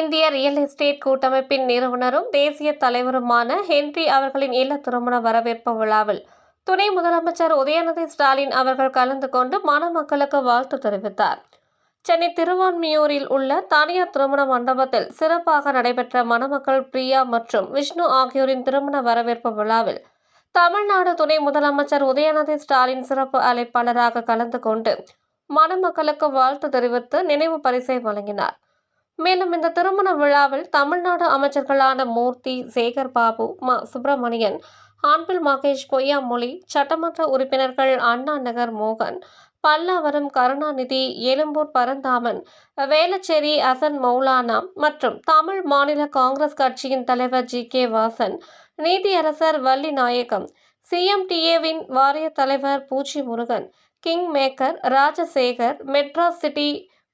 இந்திய real estate கூட்டமைப்பின் நிறுவனரும் தேசிய தலைவருமான ஹென்றி அவர்களின் இல்ல திருமண வரவேற்பு விழாவில் துணை முதலமைச்சர் உதயநிதி ஸ்டாலின் அவர்கள் கலந்து கொண்டு மணமக்களுக்கு வாழ்த்து தெரிவித்தார். சென்னை திருவான்மியூரில் உள்ள தனியார் திருமண மண்டபத்தில் சிறப்பாக நடைபெற்ற மணமக்கள் பிரியா மற்றும் விஷ்ணு ஆகியோரின் திருமண வரவேற்பு விழாவில் தமிழ்நாடு துணை முதலமைச்சர் உதயநிதி ஸ்டாலின் சிறப்பு அழைப்பாளராக கலந்து கொண்டு மணமக்களுக்கு வாழ்த்து தெரிவித்து நினைவு பரிசை வழங்கினார். மேலும் இந்த திருமண விழாவில் தமிழ்நாடு அமைச்சர்களான மூர்த்தி சேகர் பாபு ம. சுப்பிரமணியன் ஆன்பில் மகேஷ் பொய்யாமொழி சட்டமன்ற உறுப்பினர்கள் அண்ணா நகர் மோகன் பல்லாவரம் கருணாநிதி எழும்பூர் பரந்தாமன் வேலச்சேரி அசன் மௌலானா மற்றும் தமிழ் மாநில காங்கிரஸ் கட்சியின் தலைவர் ஜி. கே. வாசன் நீதியரசர் வள்ளி நாயகம் சிஎம்டிஏவின் வாரிய தலைவர் Poochi Murugan king maker Rajasekar Madras city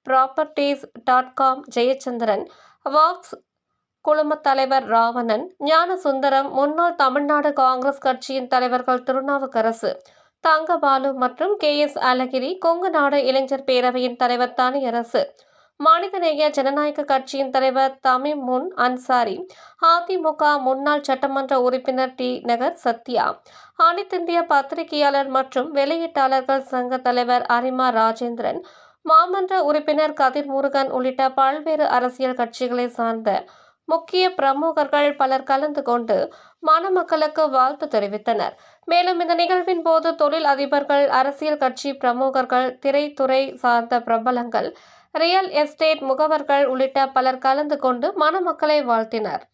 properties dot com Jayachandran. Walks குழுமத் தலைவர் ராவணன். ஞானசுந்தரம் முன்னாள் தமிழ்நாடு காங்கிரஸ் கட்சியின் தலைவர்கள் திருநாவுக்கரசு. தங்கபாலு மற்றும் கே எஸ் அழகிரி கொங்கு நாடு இளைஞர் பேரவையின் தலைவர் தனியரசு. மனிதநேய ஜனநாயக கட்சியின் தலைவர் தமிம் முன் அன்சாரி. அதிமுக முன்னாள் சட்டமன்ற உறுப்பினர் டி. நகர் சத்யா. அனைத்திந்திய பத்திரிகையாளர் மற்றும் வெளியீட்டாளர்கள் சங்க தலைவர் அரிமா ராஜேந்திரன். மாமன்ற உறுப்பினர் கதிர் முருகன் உள்ளிட்ட பல்வேறு அரசியல் கட்சிகளை சார்ந்த முக்கிய பிரமுகர்கள் பலர் கலந்து கொண்டு மணமக்களுக்கு வாழ்த்து தெரிவித்தனர். மேலும் இந்த நிகழ்வின் போது தொழில் அதிபர்கள் அரசியல் கட்சி பிரமுகர்கள் திரைத்துறை சார்ந்த பிரபலங்கள் ரியல் எஸ்டேட் முகவர்கள் உள்ளிட்ட பலர் கலந்து கொண்டு மணமக்களை வாழ்த்தினர்.